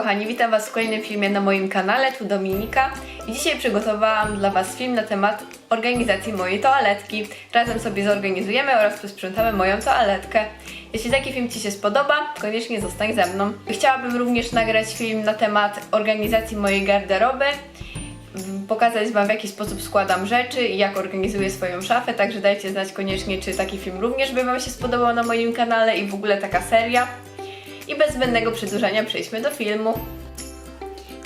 kochani, witam Was w kolejnym filmie na moim kanale, tu Dominika i dzisiaj przygotowałam dla Was film na temat organizacji mojej toaletki. Razem sobie zorganizujemy oraz posprzątamy moją toaletkę. Jeśli taki film Ci się spodoba, koniecznie zostań ze mną. Chciałabym również nagrać film na temat organizacji mojej garderoby, pokazać Wam w jaki sposób składam rzeczy i jak organizuję swoją szafę, także dajcie znać koniecznie, czy taki film również by Wam się spodobał na moim kanale i w ogóle taka seria. I bez zbędnego przedłużania przejdźmy do filmu.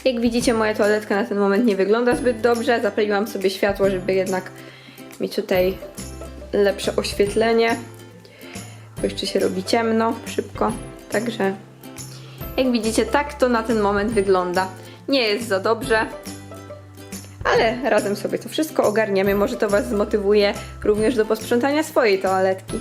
Jak widzicie, moja toaletka na ten moment nie wygląda zbyt dobrze. Zapaliłam sobie światło, żeby jednak mieć tutaj lepsze oświetlenie. Bo jeszcze się robi ciemno, szybko. Także jak widzicie, tak to na ten moment wygląda. Nie jest za dobrze, ale razem sobie to wszystko ogarniemy. Może to Was zmotywuje również do posprzątania swojej toaletki.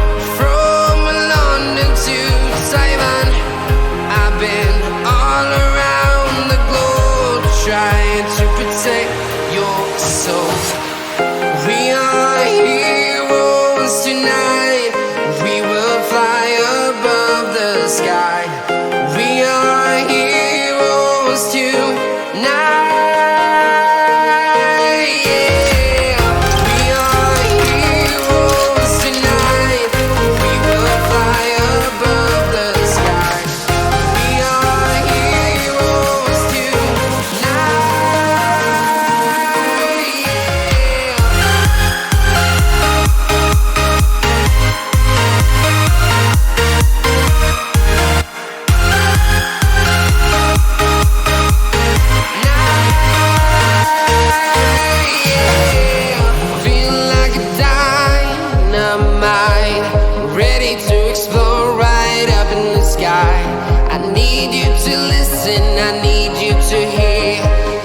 to listen, I need you to hear,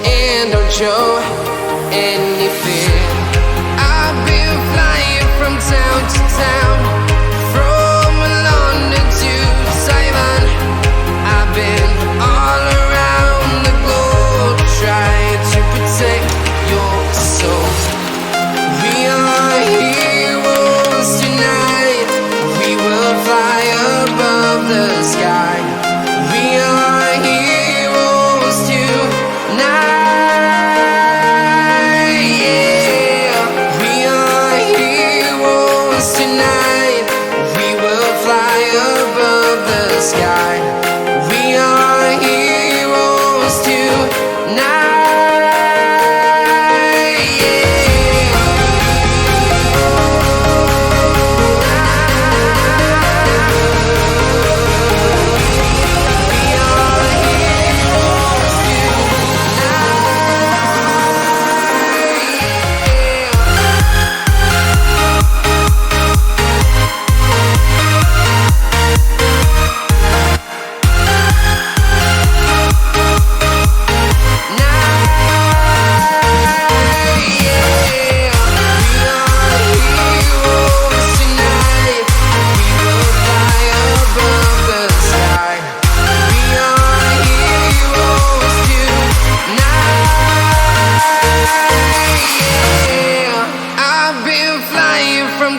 and don't show any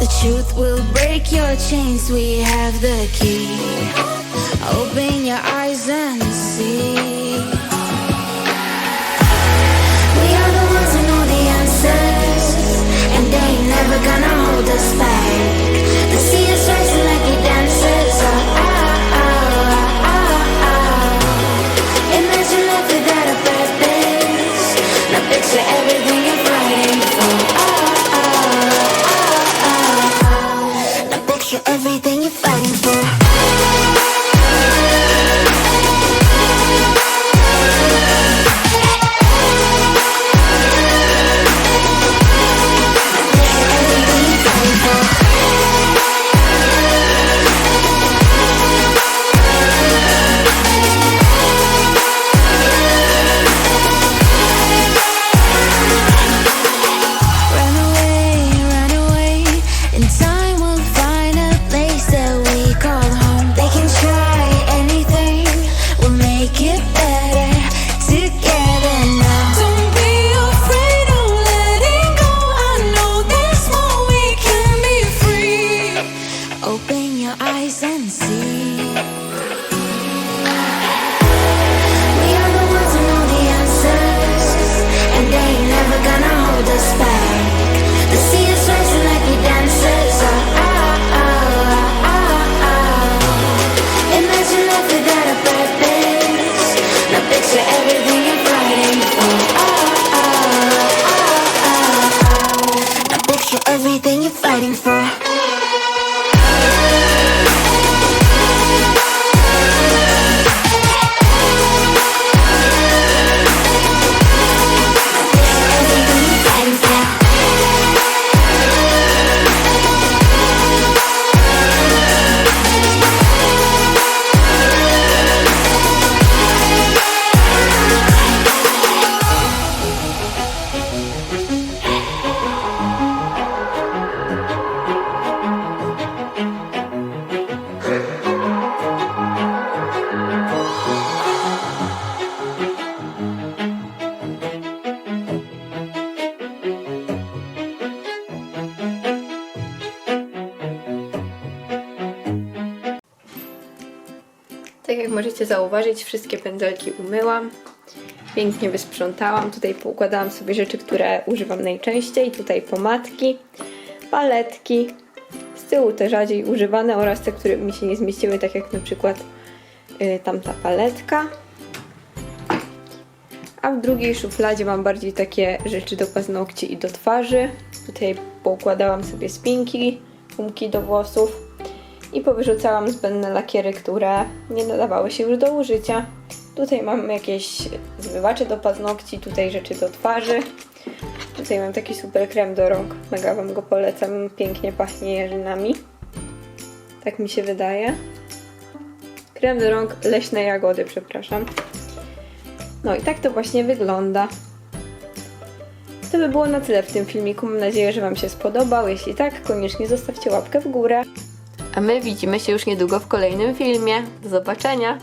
The truth will break your chains. We have the key. Open your eyes and see. We are the ones who know the answers, and they ain't never gonna hold us back. everything you find. my eyes and see. Tak jak możecie zauważyć, wszystkie pędzelki umyłam. Pięknie wysprzątałam. Tutaj poukładałam sobie rzeczy, które używam najczęściej. Tutaj pomadki, paletki. Z tyłu te rzadziej używane oraz te, które mi się nie zmieściły, tak jak na przykład y, tamta paletka. A w drugiej szufladzie mam bardziej takie rzeczy do paznokci i do twarzy. Tutaj poukładałam sobie spinki, gumki do włosów i powyrzucałam zbędne lakiery, które nie nadawały się już do użycia. Tutaj mam jakieś zmywacze do paznokci, tutaj rzeczy do twarzy. Tutaj mam taki super krem do rąk, mega Wam go polecam, pięknie pachnie jarzynami. Tak mi się wydaje. Krem do rąk leśne jagody, przepraszam. No i tak to właśnie wygląda. To by było na tyle w tym filmiku. Mam nadzieję, że Wam się spodobał. Jeśli tak, koniecznie zostawcie łapkę w górę. A my widzimy się już niedługo w kolejnym filmie. Do zobaczenia!